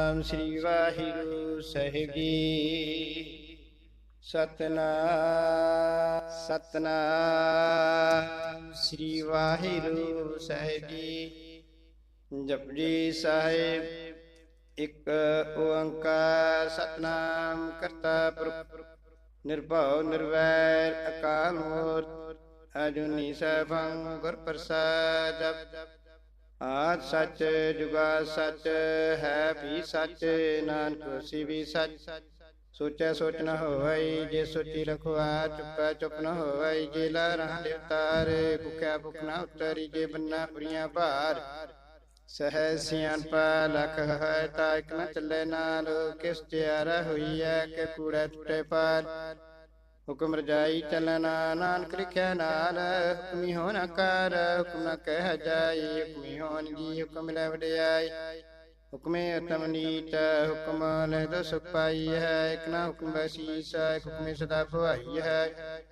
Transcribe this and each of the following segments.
ਨਾਮ ਸ੍ਰੀ ਵਾਹਿਗੁਰੂ ਸਾਹਿਬ ਜੀ। ਸਤਨਾਮ ਸਤਨਾਮ ਸ੍ਰੀ ਵਾਹਿਗੁਰੂ ਸਾਹਿਬ ਜੀ। ਜਪਜੀ ਸਾਹਿਬ, ਇੱਕ ਓੰਕਾਰ ਸਤਨਾਮ ਕਰਤਾ ਪੁਰਖ। ਨਿਰਭਉ, ਨਿਰਵੈਰ, ਅਕਾਲ ਮੂਰਤ, ਅਜੂਨੀ ਸੈਭੰ ਗੁਰ ਪ੍ਰਸਾਦ ਜਪ। ਆਦ ਸੱਚ ਜੁਗਾ ਸੱਚ ਹੈ ਵੀ ਸੱਚ, ਨਾਨਕ ਹੋਸੀ ਸੱਚ। ਸੋਚੈ ਸੋਚ ਨ ਹੋਵਈ, ਜੇ ਸੋਚੀ ਰਖਵਾ ਚੁੱਪੈ ਚੁੱਪ ਨ ਹੋਵਈ, ਜੇ ਲਾ ਰਹਾ ਦੇਵਤਾਰ ਭੁਖਿਆ ਭੁਖ ਨ ਉਤਰੀ, ਜੇ ਬੰਨਾ ਪੁਰੀਆਂ ਭਾਰ। ਸਹਿ ਸਿਆਣਪਾ ਲਖ ਹੈ, ਤਾ ਇਕ ਨ ਚੱਲੇ ਨਾਲ, ਕਿਸ ਤਿਆਰਾ ਹੋਈ ਹੈ, ਕਿ ਕੂੜਾ ਟੁੱਟੇ ਪਾਰ। ਹੁਕਮ ਰਜਾਈ ਚੱਲਣਾ ਨਾਨਕ ਲਿਖਿਆ ਨਾਲ, ਹੁਕਮੀ ਹੋਣਾ ਕਰ ਹੁਕਮ ਨ ਕਹਿ ਜਾਈ, ਹੁਕਮੀ ਹੋਣ ਜੀ, ਹੁਕਮ ਲੈ ਵਡਿਆਈ। ਹੁਕਮੇ ਅਤਮ ਨੀਤ, ਹੁਕਮ ਲੈ ਦੋ ਪਾਈ ਹੈ, ਇਕ ਨਾ ਹੁਕਮ ਬਸੀਸ ਇਕ ਹੁਕਮੇ ਸਦਾ ਭਵਾਈ ਹੈ।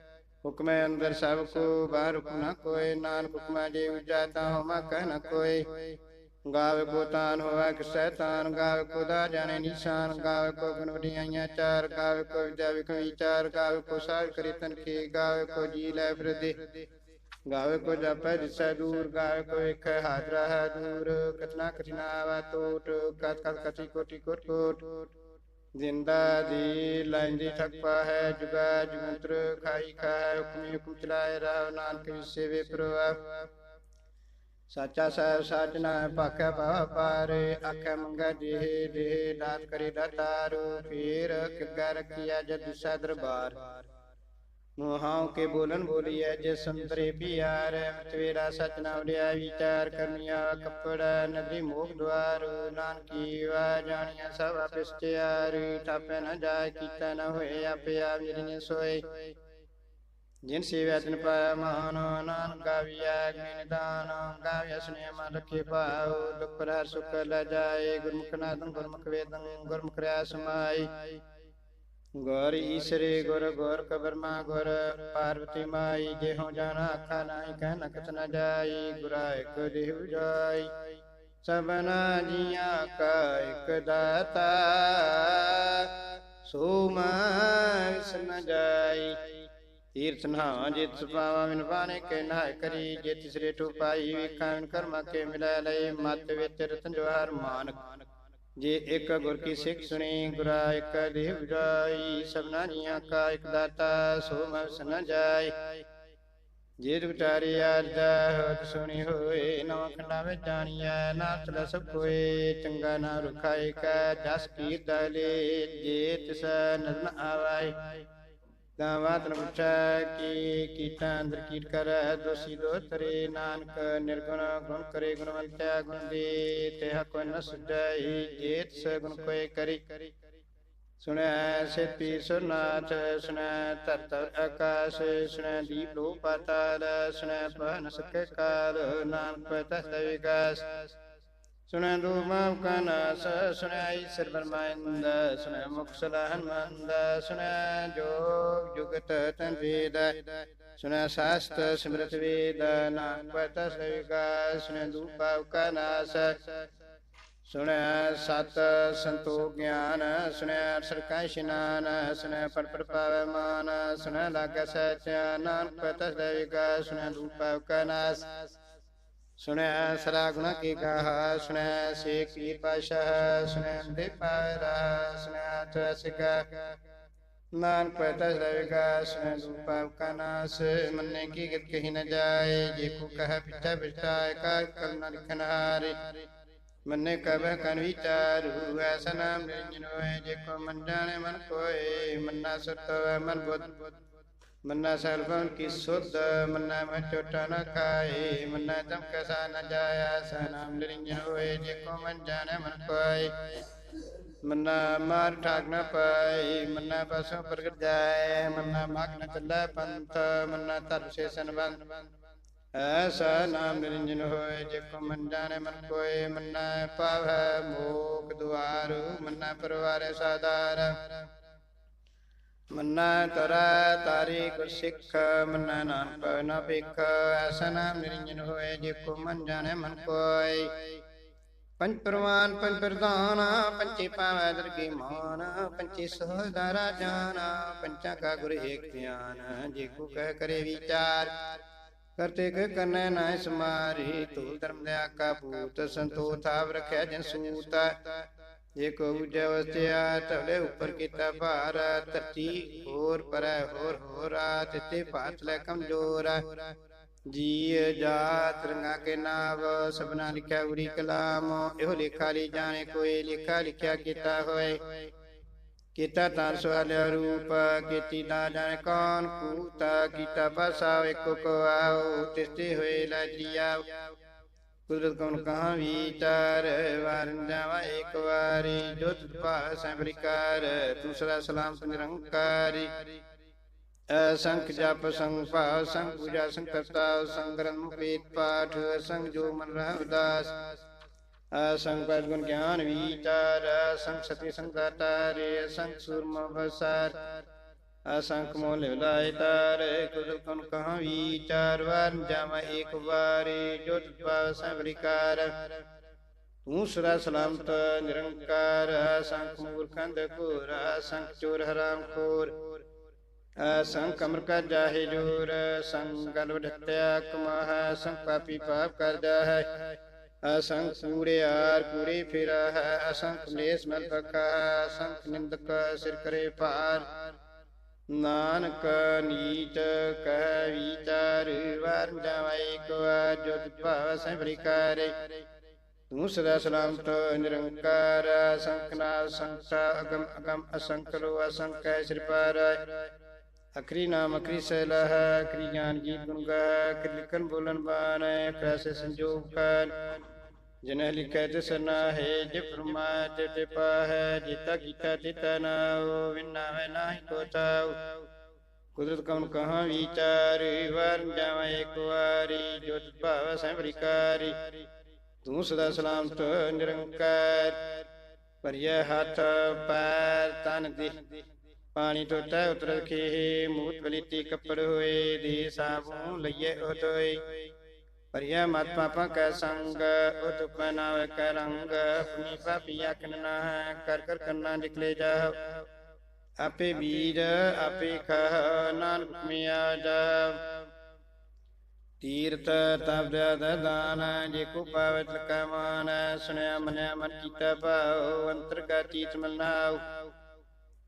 ਹੁਕਮੇ ਅੰਦਰ ਸਭ ਕੋ, ਬਾਹਰ ਹੁਕਮ ਨਾ ਕੋਏ ਨਾਨਕ ਹੁਕਮਾ ਜੇ ਉਜਾਤਾ ਹੋਮਾ ਕਹਿ ਨ ਕੋਏ ਗਾਵੇ ਕੋ ਤਾਨ ਹੋਵੇ ਕਿ ਸੈਤਾਨ, ਗਾਵੇ ਕੋ ਦਾ ਜਾਣੇ ਨਿਸ਼ਾਨ, ਗਾਵੇ ਕੋ ਗੁਣ ਚਾਰ, ਗਾਵੇ ਕੋ ਵਿਦਿਆ ਵਿਖ ਵਿਚਾਰ ਗਾਵੇ ਕੋ ਸਾਜ ਕਰੀ ਕੀ ਗਾਵੇ ਕੋ ਜੀ ਲੈ ਫਿਰਦੇ। ਗਾਵੇ ਕੋ ਜਪੈ ਦਿਸੈ ਦੂਰ, ਗਾਵੇ ਕੋ ਇੱਕ ਹਾਜ਼ਰਾ ਹੈ ਦੂਰ। ਕਤਨਾ ਕਠਿਨਾ ਵਾ ਟੋਟ ਕਤ ਕਤ ਕਟੀ ਕੋਟੀ ਕੋਟ ਕੋਟ। ਜਿੰਦਾ ਦੀ ਲੈਂਦੀ ਠੱਪਾ ਹੈ, ਜੁਗਾ ਜੁਗੰਤਰ, ਖਾਈ ਖਾਇ, ਹੁਕਮੀ ਹੁਕਮ ਚਲਾਏ ਰਾਵ, ਨਾਨਕ ਵਿਸੇ ਵੇ ਸਾਚਾ ਸਾਹਿਬ ਸਾਚ ਨਾ ਭਾਖੈ ਭਵ ਪਾਰੇ, ਆਖੈ ਮੰਗਾ ਦੇਹ ਦੇਹ ਦਾਤ ਕਰੇ ਦਾਤਾਰੂ ਫੇਰ ਕਿਗਾ ਰਖਿਆ ਜਦ ਦਿਸਾ ਦਰਬਾਰ। ਮੋਹਾਉ ਕੇ ਬੋਲਨ ਬੋਲੀਐ ਜੇ ਸੰਤਰੇ ਪਿਆਰ ਤਵੇਰਾ ਸਚ ਨਾ ਵਡਿਆ ਵਿਚਾਰ ਕਰਨੀਆ ਕੱਪੜਾ, ਨਦੀ ਮੋਖ ਦਵਾਰ ਨਾਨਕੀ ਵਾ ਜਾਣੀਆਂ ਸਭ ਅਪਿਸ਼ਟਿਆਰ ਠਾਪੈ ਨਾ ਜਾਏ, ਕੀਤਾ ਨਾ ਹੋਏ, ਆਪੇ ਆਪ ਸੋਏ। ਜਿਨ ਸੇਵਿਆ ਤਿਨ ਪਾਇਆ ਮਾਨ, ਨਾਨਕ ਗਾਵੀਆ ਗਿਨ ਗਾਵਿਆ ਸੁਨੇ ਮਨ ਰਖੇ ਭਾਉ, ਦੁਖ ਹਰ ਸੁਖ ਲੈ ਜਾਏ, ਗੁਰਮੁਖ ਨਾਦੰ ਗੁਰਮੁਖ ਵੇਦੰ ਗੁਰਮੁਖ ਰਿਆ ਸਮਾਈ ਗੁਰ ਈਸਰੇ ਗੁਰ ਗੁਰ ਕਬਰਮਾ ਗੁਰ, ਪਾਰਵਤੀ ਮਾਈ, ਜਿਹੋ ਜਾਣਾ ਆਖਾ ਨਾਹੀ ਕਹਿ ਨਕਤ ਨ ਜਾਈ, ਗੁਰਾ ਇਕ ਦੇਵ ਜਾਈ। ਸਭਨਾ ਜੀਆਂ ਕਾ ਇਕ ਦਾਤਾ, ਸੋ ਮੈਂ ਨ ਜਾਈ। ਤੀਰਥ ਨਹਾਵਾਂ ਜੇ ਪਾਵਾਂ ਮਿਨ ਬਾਣੇ ਕੇ ਨਹਾਇ ਕਰੀ ਜੇ ਤਿਸਰੇ ਟੂ ਪਾਈ ਵੇਖਾਂ ਕਰਮਾ ਕੇ ਮਿਲੈ ਲਏ, ਮਤ ਵਿੱਚ ਰਤਨ ਜਵਾਹਰ ਮਾਨਕ। ਜੇ ਇੱਕ ਗੁਰ ਕੀ ਸਿੱਖ ਸੁਣੀ, ਗੁਰਾ ਇੱਕ ਦੇਵ ਜਾਈ, ਸਭਨਾ ਜੀਆਂ ਕਾ ਇੱਕ ਦਾਤਾ, ਸੋ ਮੈਂ ਸਨ ਜਾਈ। ਜੇ ਵਿਚਾਰੀ ਆਰਜਾ ਹੋਤ ਸੁਣੀ ਹੋਏ, ਨਵਾਂ ਖੰਡਾ ਵਿੱਚ ਜਾਣੀਐ, ਨਾ ਚਲ ਸਭ ਕੋਏ, ਚੰਗਾ ਨਾ ਰੁਖਾਏ ਕਾ, ਜਸ ਕੀ ਦਲੇ ਜੇ ਤਿਸ ਨਜ਼ਨ ਆਵਾਈ ਤਾਂ ਬਾਤ ਪੁੱਛੈ ਕੀ ਕੀਤਾ ਅੰਦਰ ਕੀਟ ਕਰ, ਦੋਸੀ ਦੋ ਨਾਨਕ ਨਿਰਗੁਣ, ਗੁਣ ਕਰੇ ਗੁਣਵੰਤਿਆ ਗੁਣ ਦੇ ਤੇ ਹਕ ਨ ਸੁਝਾਈ, ਜੇਤ ਸ ਗੁਣ ਕੋਏ ਕਰੀ। ਸੁਣੈ ਸੇਤੀ ਸੁਨਾਥ ਸੁਣੈ ਧਰਤ ਆਕਾਸ਼, ਸੁਣੈ ਦੀਪ ਲੋ ਪਾਤਾਲ, ਸੁਣੈ ਪਵਨ ਸਕੇ ਕਾਲ, ਨਾਨਕ ਤਸ ਵਿਕਾਸ। ਸੁਣੈ ਦੂਮਾਵ ਕਾ ਨਾਸ, ਸੁਣੈ ਈਸ਼ਰ ਬਰਮਾਇੰਦ ਸੁਣੈ ਮੁਖ ਸਲਾਹਨ ਮੰਦ ਸੁਣੈ ਜੋਗ ਜੁਗਤ ਤਨ ਵੇਦ ਸੁਣੈ ਸਾਸਤ ਸਿਮਰਤ ਵੇਦ, ਨਾਨਕ ਪਤ ਸවිਕਾ ਸੁਣੈ ਦੂਪਾਵ ਕਾ ਸੁਣੈ ਸਤ ਸੰਤੋਖ ਗਿਆਨ, ਸੁਣੈ ਅਰਸਰ ਕਾ ਇਸ਼ਨਾਨ ਸੁਣੈ ਪੜ ਪੜ ਪਾਵੈ ਮਾਨ, ਸੁਣੈ ਲਾਗੈ ਸਚ ਨਾਨਕ ਪਤ ਸවිਕਾ ਸੁਣੈ ਦੂਪਾਵ ਕਾ ਸੁਣਿਆ ਸਰਾ ਗੁਣ ਕੀ ਕਹਾ ਸੁਣਿਆ ਸੇ ਕੀ ਪਾਸ਼ਾ ਸੁਣਿਆ ਦੇ ਪਾਰਾ ਸੁਣਿਆ ਤਸਿਕਾ ਨਾਨਕ ਪਤਾ ਸਰੇਗਾ ਸੁਣਿਆ ਦੂਪਾ ਕਾ ਨਾਸ। ਮੰਨੇ ਕੀ ਗਿਤ ਕਹੀ ਨ ਜਾਏ, ਜੇ ਕੋ ਕਹ ਪਿਛਾ ਪਿਛਾ ਕਾ ਕਰਨਾ ਲਿਖਨ ਹਾਰੇ। ਮੰਨੇ ਕਬਹ ਕਨ ਵਿਚਾਰੂ, ਐਸਾ ਨਾਮ ਨਿਰੰਜਨ ਹੋਏ ਜੇ ਕੋ ਮਨ ਮਨ ਕੋਏ, ਮੰਨਾ ਸੁਤ ਮਨ ਬੁੱਧ। ਮੰਨਾ ਸਰਬਨ ਕੀ ਸੁਧ, ਮੰਨਾ ਮੈਂ ਚੋਟਾ ਨ ਖਾਏ ਮੰਨਾ ਜਮ ਕਸਾ ਨ ਜਾਇਆ, ਸਨਾਮ ਨਿਰੰਜਨ ਹੋਏ, ਜੇ ਕੋ ਮਨ ਜਾਣੇ ਮਨ ਕੋਏ ਮੰਨਾ ਮਾਰ ਠਾਕ ਨ ਪਾਈ, ਮੰਨਾ ਪਸੋਂ ਪ੍ਰਗਟ ਜਾਏ, ਮੰਨਾ ਮਗ ਨ ਚੱਲੇ ਪੰਥ, ਮੰਨਾ ਧਰਮ ਸੇ ਸੰਬੰਧ। ਐਸਾ ਨਾਮ ਨਿਰੰਜਨ ਹੋਏ, ਜੇ ਕੋ ਮਨ ਜਾਣੇ ਮਨ ਕੋਏ ਮੰਨਾ ਪਾਵੈ ਮੋਖ ਦੁਆਰ, ਮੰਨਾ ਪਰਵਾਰੇ ਸਾਦਾਰ। ਮੰਨਾ ਤਰਾ ਤਾਰੀ ਗੁਰ ਸਿੱਖ, ਮੰਨਾ ਨਾਨਕ ਨ ਭਿਖ ਐਸਾ ਨਾਮ ਹੋਏ ਜੇ ਕੋ ਮਨ ਜਾਣੇ ਮਨ ਕੋਇ। ਪੰਜ ਪ੍ਰਵਾਨ, ਪੰਜ ਪ੍ਰਧਾਨ ਪੰਚੇ ਪਾਵੈ ਦਰਗੇ ਮਾਨ ਪੰਚੇ ਸਹਦਾਰਾ ਜਾਨ, ਪੰਚਾ ਕਾ ਗੁਰ ਏਕ ਧਿਆਨ ਜੇ ਕੋ ਕਹਿ ਕਰੇ ਵਿਚਾਰ। ਕਰਤੇ ਕੇ ਕਰਨੈ ਨਾਇ ਸਮਾਰੀ, ਤੂ ਧਰਮ ਦਿਆ ਕਾ ਭੂਤ ਸੰਤੋ ਥਾਵ ਰਖਿਆ ਜਨ ਸੂਤ। ਜੇ ਕੋ ਉਜੈ ਵਸਿਆ ਤਵਲੇ ਉੱਪਰ ਕੀਤਾ ਭਾਰ, ਧਰਤੀ ਹੋਰ ਪਰੈ, ਹੋਰ ਹੋਰਾ ਤਿਤੇ ਭਾਤ ਲੈ ਕਮਜੋਰ ਜੀ ਜਾਤ ਰੰਗਾ ਕੇ ਨਾਮ ਸਭਨਾ ਲਿਖਿਆ ਉਰੀ ਕਲਾਮ, ਇਹੋ ਲੇਖਾ ਲਈ ਜਾਣੇ ਕੋਈ, ਲੇਖਾ ਲਿਖਿਆ ਕੀਤਾ ਹੋਏ। ਕੀਤਾ ਤਾਂ ਸਵਾਲ ਰੂਪ, ਕੀਤੀ ਨਾ ਜਾਣੇ ਕੌਣ, ਕੂਤਾ, ਕੀਤਾ ਬਸਾ ਇੱਕੋ ਕੋ ਆਉ ਤਿਸਤੇ ਹੋਏ ਲਾਜੀਆ ਕੁਦਰਤ ਕੌਣ ਕਹਾਂ ਵਿਚਾਰ, ਵਾਰਨ ਜਾਵਾ ਇੱਕ ਵਾਰੀ। ਜੋ ਤੁਧ ਭਾਵ ਸੈਂਬਰਿਕਾਰ ਦੂਸਰਾ ਸਲਾਮ ਨਿਰੰਕਾਰੀ। ਅਸੰਖ ਜਪ ਸੰਗ ਭਾਵ, ਸੰਗ ਪੂਜਾ ਸੰਗ ਕਰਤਾ ਸੰਗ ਗ੍ਰੰਥ ਮੁਖੇਤ ਪਾਠ, ਸੰਗ ਜੋ ਮਨ ਰਹਿ ਉਦਾਸ। ਅਸੰਗ ਪਦ ਗੁਣ ਗਿਆਨ ਵਿਚਾਰ ਅਸੰਗ ਸਤੀ ਸੰਗ ਦਾਤਾਰੇ ਅਸੰਗ ਸੂਰਮ ਬਸਾਰ ਅਸੰਖ ਮੋਲ ਲਾਇ ਤਾਰੇ ਕੁਦਲ ਕਨ ਕਹਾਂ ਵਿਚਾਰ ਵਾਰ ਜਾਮ ਇੱਕ ਵਾਰੀ ਜੋ ਤੁਪਾ ਸਭਰਿਕਾਰ। ਤੂੰ ਸਦਾ ਸਲਾਮਤ, ਨਿਰੰਕਾਰ ਅਸੰਖ ਮੂਰਖੰਦ ਘੋਰ ਅਸੰਖ ਚੋਰ ਹਰਾਮ ਖੋਰ। ਅਸੰਖ ਅਮਰ ਕਾ ਜਾਹੇ ਜੋਰ ਸੰਗਲ ਵਡਤਿਆ ਕਮਾਹ ਸੰਖ ਪਾਪੀ ਪਾਪ ਕਰਦਾ ਹੈ। ਅਸੰਖ ਕੂੜਿਆਰ ਕੂੜੇ ਫਿਰਾ ਹੈ ਅਸੰਖ ਲੇਸ ਮਲ ਪਕਾ ਅਸੰਖ ਨਿੰਦਕ ਸਿਰ ਕਰੇ ਭਾਰ। ਨਾਨਕ ਨੀਚ ਕਹਿ ਵਿਚਾਰ ਵਾਰ ਜਾਵਾਈ ਜੁਤ ਭਾਵ ਸਭਰਿਕਾਰੇ ਤੂੰ ਸਦਾ ਸਲਾਮਤ, ਨਿਰੰਕਾਰ ਸੰਖਨਾ ਸੰਸਾ ਅਗਮ ਅਗਮ ਅਸੰਖ ਲੋ ਅਸੰਖ ਪਾਰਾਇ ਅਖਰੀ ਨਾਮ ਅਖਰੀ ਸਹਿਲਾ ਹੈ, ਅਖਰੀ ਗਿਆਨ ਗੀਤ ਗੁਣ ਗਾ ਅਖਰੀ ਲਿਖਨ ਬੋਲਨ ਬਾਣ ਕੈਸੇ ਸੰਜੋਗ ਕਰ ਜਿਨਹਿ ਲਿਖੈ ਤਿਸ ਨਾਹੇ ਜੇ ਫਰਮਾ ਤੇ ਤੇ ਪਾਹੈ ਕੀਤਾ ਤਿਤਾ ਨਾਉ ਵਿਨਾਵੇ ਨਾਹੀ ਕੋ ਤਾਉ ਕੁਦਰਤ ਕਉਨ ਕਹਾਂ ਵਿਚਾਰ ਵਰ ਜਾਵਾਂ ਇੱਕ ਵਾਰੀ ਜੋ ਭਾਵ ਸੈਂਬਰਿਕਾਰੀ ਤੂੰ ਸਦਾ ਸਲਾਮਤ, ਨਿਰੰਕਾਰ ਪਰਿਆ ਹੱਥ, ਪੈਰ, ਤਨ ਦੇ। ਪਾਣੀ ਤੋਂ ਉਤਰ ਕੇ ਮੂਤ ਬਲੀਤੀ ਕੱਪੜ ਹੋਏ, ਦੇ ਸਾਬੂ ਲਈਏ ਉਤੋਈ ਪਰਿਆ ਮਤ ਪਾਪਾ ਕੈ ਸੰਗ ਉਤ ਪਨਾਵੇ ਕੈ ਰੰਗ ਆਪਣੀ ਪਾਪੀ ਆਖਨ ਕਰ ਕਰ ਕਰਨਾ ਨਿਕਲੇ ਜਾ ਆਪੇ ਵੀਰ, ਆਪੇ ਖਹ, ਨਾਨਕ ਮਿਆ ਜਾ ਤੀਰਥ ਤਬਦ ਦਾਨ ਜੇ ਕੋ ਪਾਵਤ ਕਮਾਨ ਮਾਨ ਸੁਣਿਆ ਮਨਿਆ ਮਨ ਕੀਤਾ ਭਾਉ, ਅੰਤਰ ਕਾ ਚੀਤ ਮਲਨਾਉ।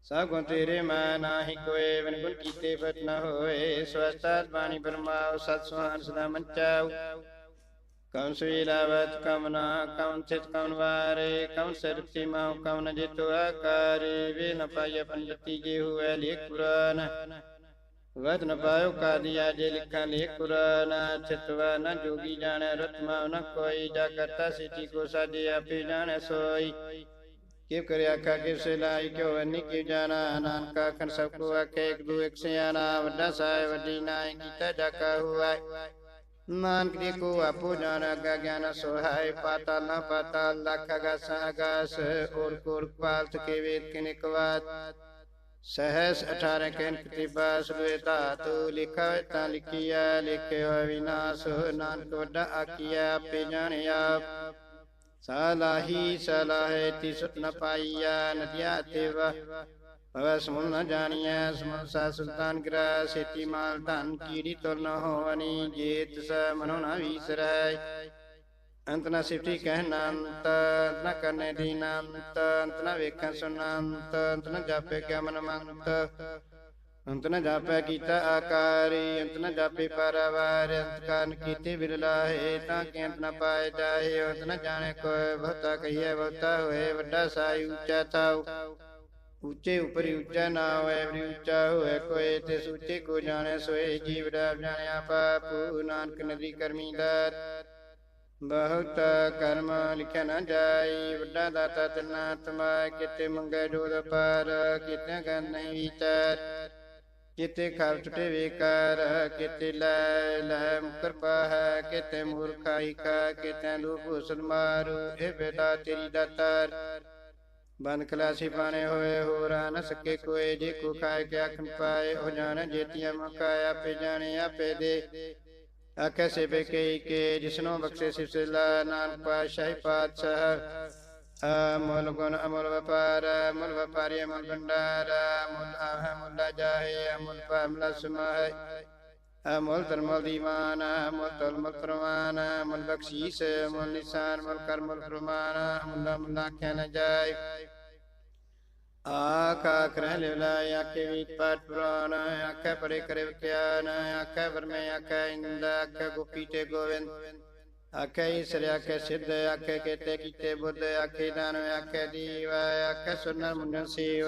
ਸਭ ਗੁਣ ਤੇਰੇ ਮੈਂ ਨਾਹੀ ਕੋਏ ਬਿਨ ਗੁਣ ਕੀਤੇ ਫਤ ਨ ਹੋਏ। ਸਵਸਤਾਤ ਬਾਣੀ ਬਰਮਾਉ ਸਤ ਸੁਹਾਨ ਸਦਾ ਮੰਚਾਉ ਕਉਨ ਸੁਈ ਲਾਵਤ ਕਮ ਨਾ ਕਉਨ ਚਿਤ ਕਉਨ ਵਾਰੇ। ਕਉਨ ਸਰਤੀ ਮਾਉ ਕਉਨ ਜਿਤੁ ਆਕਾਰੇ। ਵੇ ਨ ਪਾਇ ਪੰਡਤੀ ਜੇ ਹੋਏ ਲੇਖ ਪੁਰਾਨ ਵਤ ਨ ਪਾਇਓ ਕਾਦੀਆ ਜੇ ਲਿਖਾਂ, ਲੇਖ ਪੁਰਾਨ ਚਿਤਵਾ ਨ ਜੋਗੀ ਜਾਣੈ ਰਤਮਾ ਨ ਕੋਈ ਜਾ ਕਰਤਾ ਸਿਟੀ ਕੋ ਸਾਜੇ, ਆਪੇ ਜਾਣੈ ਸੋਈ। ਕਿਵ ਕਰਿ ਆਖਾ ਕਿਵ ਸੇ ਲਾਈ, ਕਿਉ ਅਨੀ ਕਿਵ ਜਾਣਾ, ਨਾਨਕਾ ਖਨ ਸਭ ਕੋ ਆਖੇ, ਇੱਕ ਦੂ ਇੱਕ ਸਿਆਣਾ, ਵੱਡਾ ਸਾਹਿਬ, ਵੱਡੀ ਨਾਇ ਕੀਤਾ ਜਾਕਾ ਹੁਆ ਨਾਨਕ ਜੀ ਕੋ ਆਪੋ ਜਾਣ, ਅਗਾ ਗਿਆਨ ਸੋਹਾਇ ਪਾਤਾ ਨਾ ਪਾਤਾ, ਲਖ ਅਗਾਸ ਅਗਾਸ ਔਰ core ਪਾਲਤ K Veda ਕਿਨਿਕ Baat ਸਹਸ 18 can ਕਿਤਿਬਾ ਸੁਵੇ ਧਾਤੂ ਲਿਖਾ ਤਾਂ ਲਿਖਿਆ ਲਿਖਿਆ ਵਿਨਾਸ਼ ਨਾਨਕ ਵੱਡਾ ਆਖਿਆ ਆਪੇ ਜਾਣਿਆ ਸਲਾਹੀ ਸਲਾਹੇ ਤੀ ਸੁਤ ਨ ਪਾਈਆ ਨਦਿਆ ਤੇਵਾ ਭਵ ਸਮੁਨ ਨ ਜਾਣੀਐ ਸਮੁਨ ਸਾ ਸੁਲਤਾਨ ਗ੍ਰਹ ਸੇਤੀ ਮਾਲ ਧਨ ਕੀੜੀ ਤੁਰ ਨ ਹੋਵਨੀ ਜੇਤ ਸ ਮਨੋ ਨ ਵੀਸਰੈ ਅੰਤ ਨ ਸਿਫਤੀ ਕਹਿਣਾ ਅੰਤ ਨ ਕਰਨੇ ਦੀਨਾ ਅੰਤ ਨ ਵੇਖਣ ਸੁਨੰਤ ਅੰਤ ਨ ਜਾਪੇ ਕਿਆ ਮਨ ਮੰਤ ਅੰਤ ਨ ਜਾਪੈ ਕੀਤਾ ਆਕਾਰੀ, ਅੰਤ ਨ ਜਾਪੇ ਪਰਵਾਰ, ਅੰਤ ਕਾਰਨ ਕੀਤੇ ਬਿਰਲਾਹੇ ਤਾਂ ਕਿ ਅੰਤ ਨ ਪਾਏ ਜਾਏ ਅੰਤ ਨ ਜਾਣੇ ਕੋਈ ਬਹੁਤਾ ਕਹੀਏ ਬਹੁਤਾ ਹੋਏ, ਵੱਡਾ ਸਾਈ ਉੱਚਾ ਤਾਉ ਉੱਚੇ ਉਪਰੀ ਉੱਚਾ ਨਾ ਹੋਏ ਵੀ ਉੱਚਾ ਹੋਏ ਕੋਈ, ਤੇ ਸੂਚੇ ਕੋ ਜਾਣੇ, ਸੋਏ ਜੀਵ ਦਾ ਜਾਣਿਆ ਪਾਪੂ, ਨਾਨਕ ਨਦੀ ਕਰਮੀ ਦਾਤ। ਬਹੁਤ ਕਰਮ ਲਿਖਿਆ ਨਾ ਜਾਈ, ਵੱਡਾ ਦਾਤਾ ਤਨਾ ਤਮਾ ਕਿਤੇ ਮੰਗੇ ਜੋਦ ਪਰ ਕਿਤੇ ਗਨ ਨਹੀਂ ਵਿਚਾਰ। ਕਿਤੇ ਖਾਲ ਟੁਟੇ ਵੇਕਾਰ ਕਿਤੇ ਲੈ ਲੈ ਕਿਰਪਾ ਹੈ ਕਿਤੇ ਮੂਰਖਾਈ ਕਾ ਕਿਤੇ ਲੋਭ ਹੁਸਨ ਮਾਰੂ, ਇਹ ਬੇਟਾ ਤੇਰੀ ਦਾਤਾਰ ਬੰਦ ਖਲਾਸੀ ਪਾਣੇ ਹੋਏ ਹੋਰਾ ਨ ਸਕੇ ਕੋਏ, ਜੇ ਕੋ ਖਾਏ ਕੇ ਆਖਣ ਪਾਏ ਹੋ ਜਾਣ ਜੇਤੀਆਂ ਮੁਕਾਇਆ ਆਪੇ ਜਾਣੇ ਆਪੇ ਦੇ। ਆਖੇ ਸੇਵੇ ਕੇ ਕੇ, ਜਿਸਨੋਂ ਬਖਸ਼ੇ ਸਿਫਤਲਾ ਨਾਨਕ ਪਾਸ਼ਾਹੀ ਪਾਤਸ਼ਾਹ। ਅਮੁੱਲ ਗੁਣ ਅਮੁੱਲ ਵਪਾਰ ਅਮੁੱਲ ਵਪਾਰੀ ਅਮੁੱਲ ਭੰਡਾਰ ਅਮੁੱਲ ਆਹ ਮੁੱਲਾ ਜਾਹੇ ਅਮੁੱਲ ਪਾਮਲਾ ਸਮਾਏ ਅਮੁੱਲ ਤਰਮਲ ਦੀਵਾਨ ਅਮੁੱਲ ਤਲਮਲ ਪ੍ਰਮਾਨ ਅਮੁੱਲ ਬਖਸ਼ੀਸ ਅਮੁੱਲ ਨਿਸ਼ਾਨ ਅਮੁੱਲ ਕਰਮਲ ਪ੍ਰਮਾਨ ਅਮੁੱਲ ਅਮੁੱਲ ਆਖਿਆ ਜਾਏ ਆਖਾ ਕਰਹਿ ਲਿਵਲਾ ਆਖੇ ਵੀਤ ਪਾਠ ਪੁਰਾਣ ਆਖੇ ਪਰੇ ਕਰੇ ਵਿਖਿਆਨ ਆਖੇ ਵਰਮੇ ਆਖੇ ਇੰਦ ਆਖੇ ਗੋਪੀ ਤੇ ਗੋਵਿੰਦ ਆਖੇ ਈਸ਼ਰ, ਆਖੇ ਸਿੱਧ, ਆਖੇ ਕੀਤੇ ਕੀਤੇ ਬੁੱਧ, ਆਖੇ ਦਾਨ ਆਖੇ ਦੀਵ ਆਖੇ ਸੁਨਰ ਮੁੰਡਨ ਸੇਵ।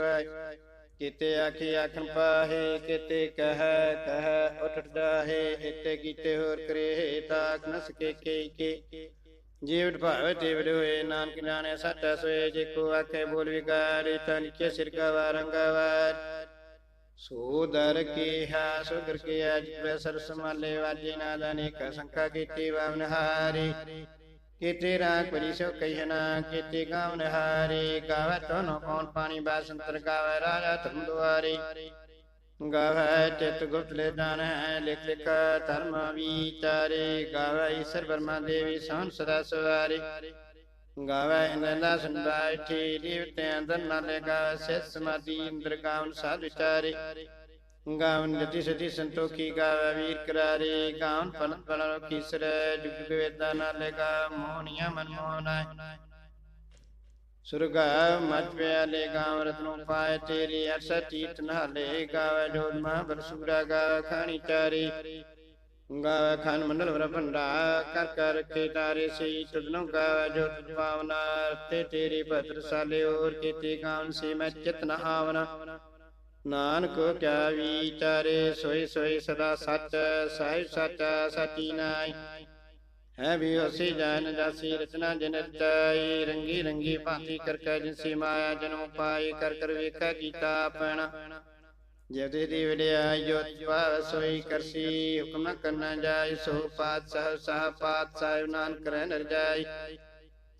ਕੀਤੇ ਆਖੇ ਆਖਣ ਪਾਹੇ, ਕੀਤੇ ਕਹੈ ਕਹੈ ਉਠ ਦਾਹੇ ਇਤੇ ਕੀਤੇ ਹੋਰ ਕਰੇ, ਤਾਕ ਨ ਸਕੇ ਕੇ ਕੇ। ਜੀਵ ਭਾਵੇ, ਜੀਵ ਹੋਏ, ਨਾਨਕ ਜਾਣੇ, ਸੱਚਾ ਸੋਏ, ਜੇ ਕੋ ਆਖੇ ਬੋਲ ਵਿਗਾਰੇ ਤਾਂ ਨਿਕੇ ਸਿਰ ਕਾ ਵਾਰੰਗਾਵਾਰ ਸੋ ਦਰ ਕੀ ਹਾ ਸੋ ਦਰ ਕੀ ਅਜ ਪ੍ਰਸਰ ਸਮਾਲੇ ਵਾਜੇ ਨਾਦ ਅਨੇਕ ਸੰਖਾ ਕੀਤੀ ਵਾਮਨ ਹਾਰੀ। ਕੀਤੇ ਰਾਗ ਪਰੀ ਸੋ ਕਹਿਣਾ ਕੀਤੇ ਗਾਵਨ ਹਾਰੀ। ਗਾਵੇ ਤੋਨੋ ਕੌਣ ਪਾਣੀ, ਬਾਸੰਤਰ ਗਾਵੇ ਰਾਜਾ ਤੁਮ ਦੁਆਰੀ। ਗਾਵੇ ਚਿਤ ਗੁਪਤ ਲੈ ਜਾਣੈ, ਲਿਖ ਲਿਖ ਧਰਮ ਵਿਚਾਰੇ ਗਾਵੇ ਈਸ਼ਰ ਬਰਮਾ ਦੇਵੀ ਸੋਹਣ ਸਦਾ ਸਵਾਰੀ। ਗਾਵੇ ਇੰਦਰਾ ਸੰਬਾਠੀ ਦੇਵਤੇ ਅੰਦਰ ਨਾਲੇ ਗਾਵੇ ਸਿਤ ਸਮਾਧੀ ਇੰਦਰ ਗਾਵਨ ਸਾਧ ਵਿਚਾਰੇ ਗਾਵਨ ਜਤੀ ਸਤੀ ਸੰਤੋਖੀ ਗਾਵੇ ਵੀਰ ਕਰਾਰੇ ਗਾਵਨ ਪਲਨ ਪਲਨ ਕੀਸਰ ਜੁਗ ਜੁਗ ਵੇਦਾਂ ਨਾਲੇ ਮੋਹਨੀਆਂ ਮਨ ਮੋਹਨਾ। ਸੁਰਗਾ ਮਤ ਪਿਆਲੇ ਗਾਵ ਰਤਨੋ ਪਾਏ ਤੇਰੀ, ਅਰਸਾ ਤੀਤ ਨਾਲੇ ਗਾਵੇ ਜੋਤ ਮਾ ਬਰਸੂਰਾ ਗਾ ਖਾਣੀ ਚਾਰੀ। ਗਾਵੇ ਖਾਨ ਮੰਡਲ ਵਰ ਭੰਡਾ ਕਰ ਕਰ ਰਖੇ ਤਾਰੇ ਸੇ ਤੁਧਨੋ ਗਾਵੇ ਜੋਤ ਪਾਵਨਾ, ਤੇ ਤੇਰੀ ਭਦਰ ਸਾਲੇ ਹੋਰ ਕੀਤੇ ਗਾਵਨ ਸੇ, ਮੈਂ ਚਿਤ ਨ ਆਵਨਾ ਨਾਨਕ ਕਿਆ ਵਿਚਾਰੇ, ਸੋਈ ਸੋਈ ਸਦਾ ਸੱਚ ਸਾਹਿਬ ਸੱਚ, ਸਾਚੀ ਨਾਈ। ਹੈ ਵੀ ਹੋਸੀ ਜਾਨ ਜਾਸੀ ਰਚਨਾ ਜਨ ਰਚਾਈ, ਰੰਗੀ ਰੰਗੀ ਭਾਂਤੀ ਕਰ ਕੈ ਜਿਨਸੀ ਮਾਇਆ ਜਨਮ ਪਾਈ ਕਰ ਕਰ ਵੇਖਾ ਕੀਤਾ ਆਪਣਾ। ਜਦੇ ਦੀ ਵਡਿਆਈ ਜੋ ਸੋਈ ਕਰਸੀ ਹੁਕਮ ਕਰਨਾ ਜਾਏ ਸੋ ਪਾਤ ਸਹ ਸਹ ਪਾਤ ਸਾਹਿਬ ਨਾਨਕ ਰਹਿ ਨਰ ਜਾਈ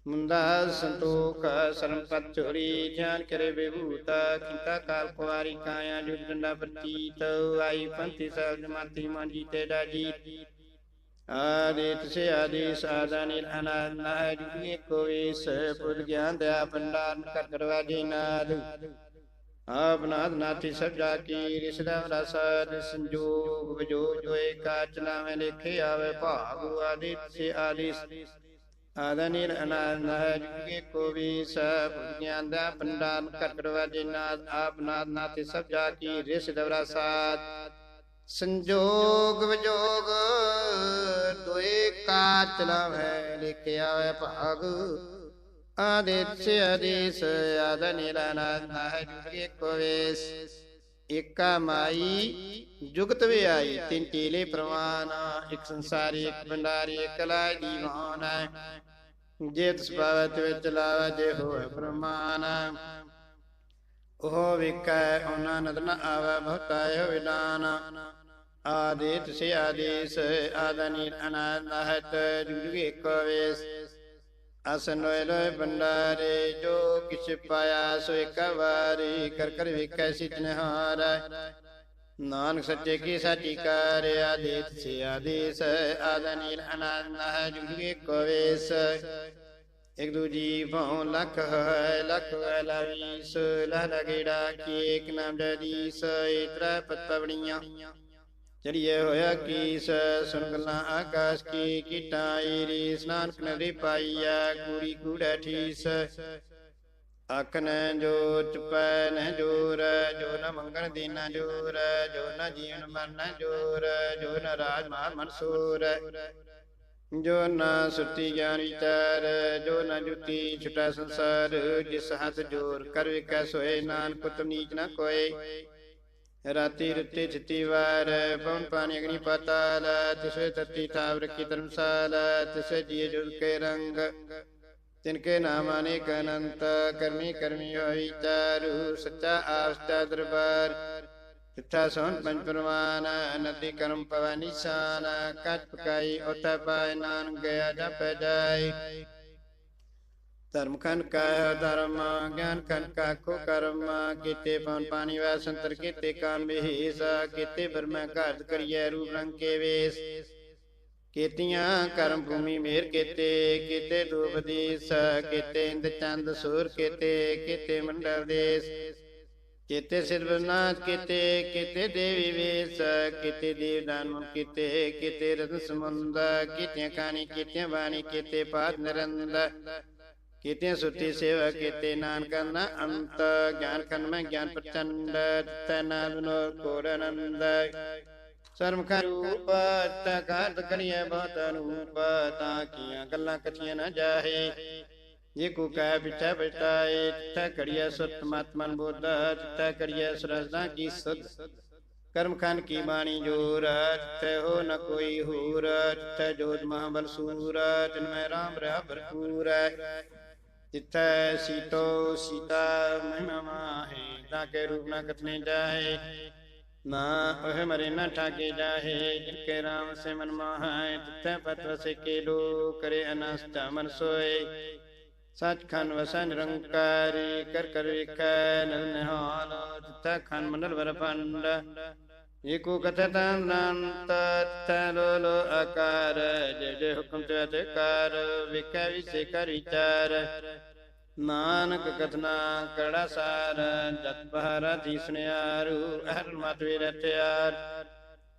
ਮੁੰਦਾ ਸੰਤੋਖ ਸਰਮ ਚੋਰੀ ਧਿਆਨ ਕਰੇ ਬੇਭੂਤਾ ਕੀਤਾ ਕਾਲ ਕੁਵਾਰੀ ਕਾਇਆ ਜੁਗ ਡੰਡਾ ਪ੍ਰਤੀਤ ਆਈ ਪੰਥੀ ਸਬਦ ਮਾਤੀ ਮਾਂਜੀ ਤੇ ਡਾਜੀ ਆਦਿਤ ਸੇ ਆਦਿ ਸਾਦਾ ਨਿਰ ਅਨੰਦ ਹੈ ਜੁਗੇ ਕੋਈ ਸ ਪੁਰ ਗਿਆਨ ਦਇਆ ਭੰਡਾਰ ਕਰ ਦਰਵਾਜੇ ਨਾਦ ਆਪ ਨਾਦ ਨਾਥੀ ਸਭ ਜਾ ਕੀ ਰਿਸ਼ਦਾ ਰਸਦ ਸੰਜੋਗ ਵਜੋ ਜੋਏ ਕਾਚ ਨਾਵੇਂ ਲਿਖੇ ਆਵੇ ਭਾਗ ਆਦਿਤ ਸੇ। ਆਦਿ ਆਦਾ ਨਿਰ ਜੁਗੇ ਕੋ ਵੀ ਸਭ ਗਿਆਨ ਦਾ ਭੰਡਾਰ ਕਰ ਦਰਵਾਜੇ ਨਾਦ ਨਾਥੀ ਸਭ ਜਾ ਕੀ ਰਿਸ਼ਦਾ ਰਸਦ ਸੰਜੋਗ ਵਿਜੋਗ ਦੋਏ ਕਾਚ ਲਾਵੇ ਲਿਖਿਆ ਹੋਇਆ ਭਾਗ ਆਦਿਤ ਆਦੇਸ ਆਦ ਨਿਰਨਾਦ ਏਕਾ ਮਾਈ, ਜੁਗਤ ਵੀ ਤਿੰਨ ਟੀਲੇ ਪ੍ਰਵਾਨ, ਇੱਕ ਸੰਸਾਰੀ, ਇੱਕ ਭੰਡਾਰੀ, ਇੱਕ ਲਾਇ ਦੀਵਾਨ ਜੇ ਤਿਸ ਪਾਵਤ ਵਿੱਚ ਲਾਵਾ, ਜੇ ਹੋਏ ਪ੍ਰਮਾਨ। ਉਹ ਵਿਕੈ ਉਹਨਾਂ ਨਦ ਨ ਆਵੈ ਬਹੁਤਾਇ ਵਿਦਾਨ ਆਦਿਤ ਸੇ ਆਦੇਸ ਆਦਨੀ ਅਨਾਦ ਨਹਤ ਜੁਗੇ ਕੋਵੇਸ ਅਸਨ ਲੋਇ ਲੋਇ ਭੰਡਾਰੇ, ਜੋ ਕਿਛ ਪਾਇਆ ਸੋ ਇੱਕ ਵਾਰੀ, ਕਰ ਕਰ ਵੇਖੈ ਸਿਤ ਨਾਨਕ ਸੱਚੇ ਕੀ ਸਾਚੀ ਕਾਰ, ਆਦਿਤ ਸੇ ਆਦੇਸ ਆਦਨੀ ਅਨਾਦ ਨਹ ਜੁਗੇ ਕੋਵੇਸ ਇਕ ਦੂਜੀ ਭਉ ਲਖ ਹੈ, ਲਖ ਲਾਵੀਸ ਲਹ ਲਗੇੜਾ ਕੀ ਇਕ ਨਾਮ ਜਦੀਸ ਇਤਰਾ ਪਤ ਚੜੀਏ ਹੋਇਆ ਕੀਸ ਸੁਣ ਗੱਲਾਂ ਆਕਾਸ਼ ਕੀ ਕੀਟਾਈ ਰੀ ਸਨਾਨ ਨਦੀ ਪਾਈਆ ਕੂੜੀ ਕੂੜਾ ਠੀਸ। ਆਖਨ ਜੋ ਚਪੈ ਨ ਜੋਰ, ਜੋ ਨ ਮੰਗਣ ਦੀਨਾ ਜੋਰ, ਜੋ ਨ ਜੀਵਨ ਮਰਨ ਜੋਰ, ਜੋ ਨ ਰਾਜ ਮਾਰ ਮਨਸੂਰ। ਜੋ ਨਾ ਸੁਤੀ ਗਿਆਨ ਵਿਚਾਰ ਜੋ ਨਾ ਜੁਤੀ ਛੁਟਾ ਸੰਸਾਰ, ਜਿਸ ਹੱਥ ਜੋਰ ਕਰ ਵਿਕੈ ਸੋਏ ਨਾਨਕ ਤੁਮ ਨੀਚ ਨਾ ਕੋਏ। ਰਾਤੀ ਰੁੱਤੇ ਚਿੱਤੀ ਵਾਰ ਪਵਨ ਪਾਣੀ ਅਗਨੀ ਪਾਤਾਲ ਤਿਸੇ ਤਤੀ ਥਾਵ ਰਕੀ ਧਰਮਸਾਲ ਤਿਸੇ ਜੀ ਜੁਗ ਕੇ ਰੰਗ। ਤਿਨਕੇ ਨਾਮ ਅਨੇਕ ਅਨੰਤ, ਕਰਮੀ ਕਰਮੀ ਹੋਈ ਚਾਰੂ, ਸੱਚਾ ਆਸਤਾ ਦਰਬਾਰ। ਤਿੱਥਾ ਸੋਨ ਪੰਜ ਪ੍ਰਮਾਨ ਨਦੀ ਕਰਮ ਪਵਨੀ ਸਾਨ ਕੱਚ ਪਕਾਈ ਉਤੈ ਪਾਇ ਨਾਨ ਗਿਆ ਜਪੈ ਜਾਈ ਧਰਮ ਖੰਡ ਕਾ, ਧਰਮ ਗਿਆਨ ਖੰਡ ਕਾ, ਕੋ ਕਰਮ ਕੀਤੇ ਪਵਨ ਪਾਣੀ ਵੈ ਸੰਤਰ ਕੀਤੇ ਕਾਨ ਵਿਹੀਸ ਕੀਤੇ ਬਰਮੈ ਘਾਤ ਕਰੀਐ ਰੂਪ ਰੰਗ ਕੇ ਵੇਸ। ਕੀਤੀਆਂ ਕਰਮ ਭੂਮੀ ਮੇਰ ਕੀਤੇ ਕੀਤੇ ਦੂਪ ਦੀਸ, ਕੀਤੇ ਇੰਦ ਚੰਦ ਸੂਰ ਕੀਤੇ ਕੀਤੇ ਮੰਡਲ ਦੇਸ। ਕੀਤੇ ਸਿਰਵਨਾਥ ਕੀਤੇ ਕੀਤੇ ਦੇਵੀ ਵੇਸ, ਕੀਤੇ ਦੇਵ ਦਾਨੁ ਕੀਤੇ ਕੀਤੇ ਰਤਨ ਸਮੁੰਦ ਕੀਤੇ ਕਾਨੀ ਕੀਤੇ ਬਾਣੀ, ਕੀਤੇ ਪਾਦ ਨਰੰਦ। ਕੀਤੇ ਸੁਤੀ ਸੇਵਾ ਕੀਤੇ ਨਾਨਕ ਨਾ ਅੰਤ ਗਿਆਨ ਖੰਡ ਮੈਂ ਗਿਆਨ ਪ੍ਰਚੰਡ ਤਨਾ ਦੁਨੋ ਕੋਰ ਆਨੰਦ ਸਰਮ ਕਾ ਰੂਪ ਤਕਾਤ ਕਰੀਏ ਬਹੁਤ ਅਨੂਪ ਤਾਂ ਕੀਆਂ ਗੱਲਾਂ ਕਥੀਆਂ ਨਾ ਜਾਹੇ ਜੇ ਕੋ ਕਹਿ ਬਿਠਾ ਬਿਠਾਏ ਤਿੱਥਾ ਕਰੀਏ ਸੁਤ ਮਤ ਮਨ ਬੋਧ ਤਿੱਥਾ ਕਰੀਏ ਸਰਸਦਾ ਕੀ ਸੁਧ ਕਰਮ ਖੰਡ ਕੀ ਬਾਣੀ ਜੋਰ ਤਿੱਥੇ ਹੋ ਨ ਕੋਈ ਹੂਰ ਤਿੱਥੇ ਜੋਤ ਤਿੱਥੈ ਸੀਤੋ ਸੀਤਾ ਮਹਿਮਾ ਮਾਹੇ ਤਾਂ ਕੇ ਰੂਪ ਨਾ ਕਥਨੇ ਜਾਹੇ, ਨਾ ਉਹ ਮਰੇ ਨਾ ਠਾਕੇ ਜਾਹੇ, ਜਿਨ ਕੇ ਰਾਮ ਸੇ ਮਨ ਮਾਹੈ ਤਿੱਥੈ ਪਤ ਵਸੇ ਕੇ ਲੋ ਕਰੇ ਅਨਸਤ ਮਨ ਸੋਏ। ਸੱਚਖੰਡ ਵਸੈ ਨਿਰੰਕਾਰੀ, ਕਰ ਕਰ ਵੇਖੈ ਨਲ ਤਿੱਥੈ ਖੰਡ ਮੰਡਲ ਵਰ ਪੰਡ ਏਕੋ ਕਥੈ ਤਨੰਤ ਤੈ ਆਕਾਰ ਜੇ ਹੁਕਮ ਤੇ ਅਧਿਕਾਰ, ਵੇਖੈ ਵਿਸੇ ਕਰ ਵਿਚਾਰ। ਨਾਨਕ ਕਥਨਾ ਕੜਾ ਸਾਰ, ਜਤ ਬਹਾਰਾ ਦੀ ਸੁਨਿਆਰੂ ਮਤ ਵੀ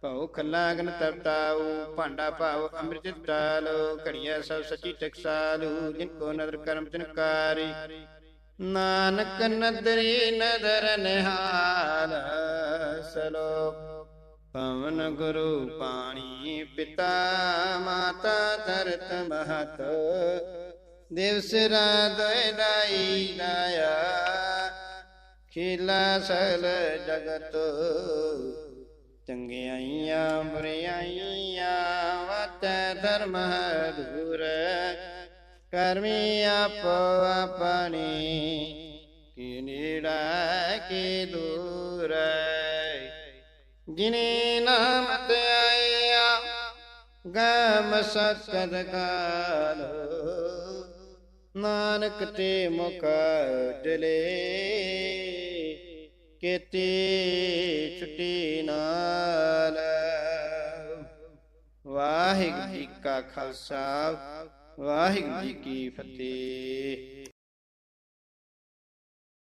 ਭਉ ਖੱਲਾ ਤਰਤਾਉ ਭਾਂਡਾ ਭਾਉ ਅੰਮ੍ਰਿਤ ਟਾਲੋ ਘੜੀਆ ਸਭ ਸਚੀ ਟਕਸਾਲੂ, ਜਿਨ ਕੋ ਨਦਰ ਕਰਮ ਤਿਨਕਾਰੀ ਨਾਨਕ ਨਦਰੀ ਨਦਰ ਨਿਹਾਲ ਸਲੋ ਪਵਨ ਗੁਰੂ ਪਾਣੀ ਪਿਤਾ ਮਾਤਾ ਧਰਤ ਮਹਤ। ਦਿਵਸ ਰਾਤ ਦਾਈ ਲਾਇਆ, ਖੇਲਾ ਸਲ ਜਗਤ। ਚੰਗਿਆਈਆਂ ਬੁਰਿਆਈਆਂ ਵਾਤੈ ਧਰਮ ਦੂਰ। ਕਰਮੀ ਆਪੋ ਆਪਣੀ, ਕੀ ਨੀੜਾ ਕੀ ਦੂਰ। ਜਿਨੇ ਨਾਮ ਤੇ ਆਇਆ, ਗਮ ਸਕਦ ਕਾਲ ਨਾਨਕ ਤੇ ਮੁਖ ਡਲੇ, ਕੀਤੀ ਛੁੱਟੀ ਨਾਲ। ਵਾਹਿਗੁਰੂ ਜੀ ਕਾ ਖਾਲਸਾ, ਵਾਹਿਗੁਰੂ ਜੀ ਕੀ ਫਤਿਹ।